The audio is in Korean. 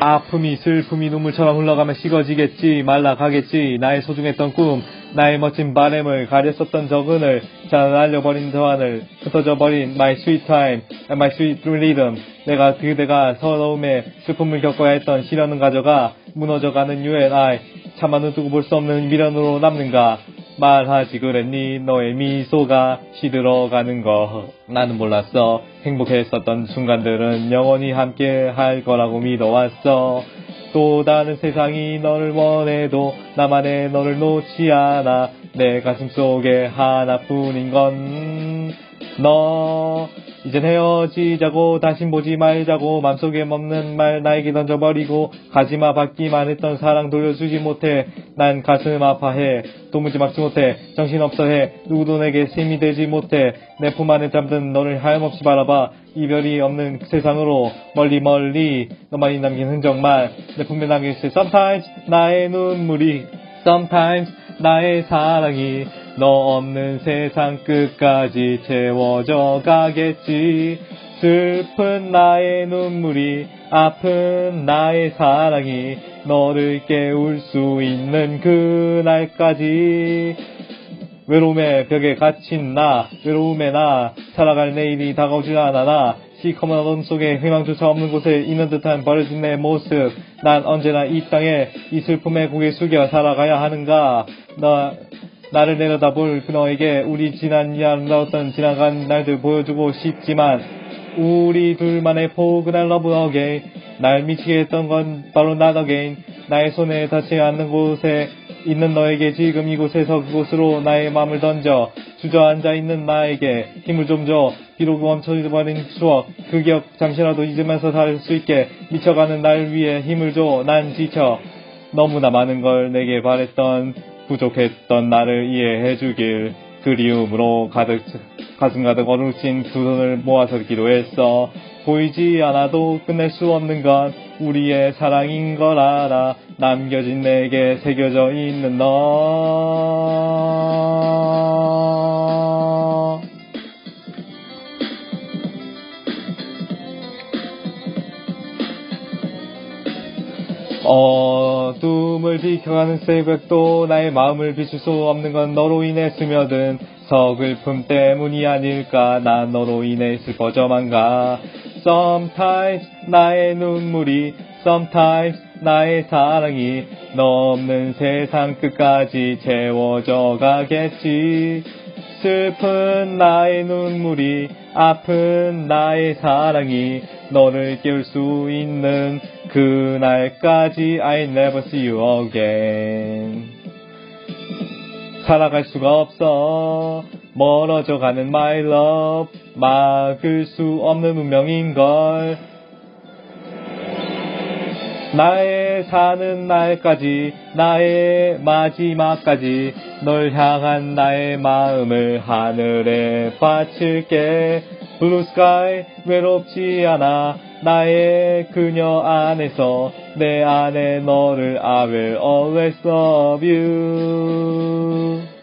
아픔이 슬픔이 눈물처럼 흘러가며 식어지겠지 말라가겠지 나의 소중했던 꿈 나의 멋진 바램을 가렸었던 적은을 자 날려버린 저 하늘 흩어져 버린 my sweet time my 내가 그대가 서러움에 슬픔을 겪어야 했던 시련은 가져가 무너져가는 and I 차마 눈뜨고 볼 수 없는 미련으로 남는가 말하지 그랬니? 너의 미소가 시들어가는 거. 나는 몰랐어. 행복했었던 순간들은 영원히 함께 할 거라고 믿어왔어. 또 다른 세상이 너를 원해도 나만의 너를 놓지 않아. 내 가슴 속에 하나뿐인 건 너 이젠 헤어지자고 다신 보지 말자고 맘속에 먹는 말 나에게 던져버리고 가지마 받기만 했던 사랑 돌려주지 못해. 난 가슴 아파해. 도무지 막지 못해. 정신없어 해. 누구도 내게 힘이 되지 못해. 내 품 안에 잠든 너를 하염없이 바라봐. 이별이 없는 세상으로 멀리 멀리 너만이 남긴 흔적만 내 품에 남긴 실 Sometimes 나의 눈물이 Sometimes 나의 사랑이 너 없는 세상 끝까지 채워져 가겠지. 슬픈 나의 눈물이 아픈 나의 사랑이 너를 깨울 수 있는 그날까지. 외로움의 벽에 갇힌 나 외로움에 나 살아갈 내일이 다가오지 않아 나. 시커먼 어둠 속에 희망조차 없는 곳에 있는 듯한 버려진 내 모습. 난 언제나 이 땅에 이 슬픔에 고개 숙여 살아가야 하는가. 나 나를 내려다볼 너에게 우리 지난 이 아름다웠던 지나간 날들 보여주고 싶지만 우리 둘만의 포근한 러브 어게인 날 미치게 했던 건 바로 난 어게인 나의 손에 닿지 않는 곳에 있는 너에게 지금 이곳에서 그곳으로 나의 마음을 던져 주저앉아 있는 나에게 힘을 좀 줘. 비록 멈춰버린 추억 그 기억 잠시라도 잊으면서 살 수 있게 미쳐가는 날 위해 힘을 줘. 난 지쳐 너무나 많은 걸 내게 바랬던 부족했던 나를 이해해 주길 그리움으로 가득 가슴 가득 얼음친 두 손을 모아서 기도했어. 보이지 않아도 끝낼 수 없는 건 우리의 사랑인 걸 알아. 남겨진 내게 새겨져 있는 너 어 둠을 비켜가는 새벽도 나의 마음을 비출 수 없는 건 너로 인해 스며든 서글픔 때문이 아닐까? 난 너로 인해 슬퍼져만 가. Sometimes 나의 눈물이 Sometimes 나의 사랑이 너 없는 세상 끝까지 채워져 가겠지. 슬픈 나의 눈물이 아픈 나의 사랑이 너를 깨울 수 있는 그날까지 I never see you again. 살아갈 수가 없어. 멀어져 가는 my love. 막을 수 없는 운명인걸. 나의 사는 날까지 나의 마지막까지 널 향한 나의 마음을 하늘에 바칠게. 블루 스카이 외롭지 않아 나의 그녀 안에서 내 안에 너를 I will always love you